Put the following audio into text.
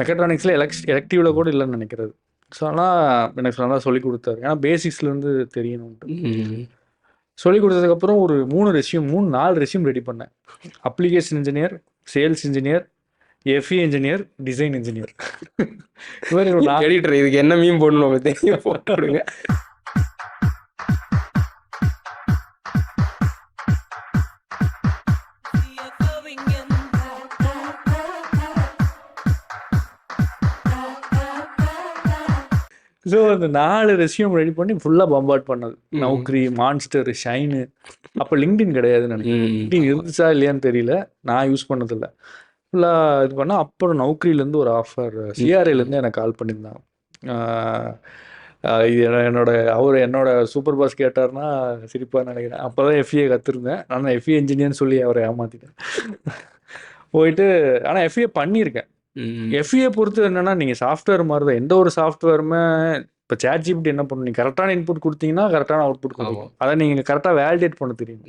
மெக்கட்ரானிக்ஸில் எலக்ஸ் எலக்டிவில் கூட இல்லைன்னு நினைக்கிறது. ஸோ ஆனால் எனக்கு நல்லா சொல்லி கொடுத்தாரு. ஏன்னா பேசிக்ஸ்லேருந்து தெரியணும்ட்டு. சொல்லி கொடுத்ததுக்கப்புறம் ஒரு மூணு ரெஷ்யூம் மூணு நாலு ரெஷ்யூம் ரெடி பண்ணேன். Application engineer sales engineer F E engineer design engineer editor இதுக்கு என்ன மீன் போடணும் தெரியும்? போட்டு விடுங்க ஸோ அந்த நாலு ரெஷ்யூம் ரெடி பண்ணி ஃபுல்லாக பம்பாட் பண்ணது. நௌக்ரி மான்ஸ்டர் ஷைனு அப்போ லிங்க்டின் கிடையாதுன்னு நினைக்கிறேன். லிங்க்டின் இருந்துச்சா இல்லையான்னு தெரியல. நான் யூஸ் பண்ணதில்ல. ஃபுல்லாக இது பண்ணால் அப்புறம் நௌக்ரிலேருந்து ஒரு ஆஃபர் சிஆர்ஐலேருந்து எனக்கு கால் பண்ணியிருந்தாங்க. இது என்ன- என்னோட அவர் என்னோட சூப்பர் பாஸ் கேட்டார்னா சிரிப்பாக நினைக்கிறேன். அப்போ தான் எஃப்ஏ கற்றுருந்தேன் ஆனால் எஃப்ஏ இன்ஜினியர்னு சொல்லி அவரை ஏமாற்றிட்டேன் போயிட்டு ஆனால் எஃப்ஏ பண்ணியிருக்கேன். ம். எஃப்ஏ பொறுத்து என்னன்னா நீங்கள் சாஃப்ட்வேர் மாதிரி தான் எந்த ஒரு சாஃப்ட்வேருமே இப்போ சேட் ஜிபிடி என்ன பண்ணும் நீங்கள் கரெக்டான இன்புட் கொடுத்தீங்கன்னா கரெக்டான அவுட்புட் கொடுக்கும் அதை நீங்கள் கரெக்டாக வேலிடேட் பண்ண தெரியும்.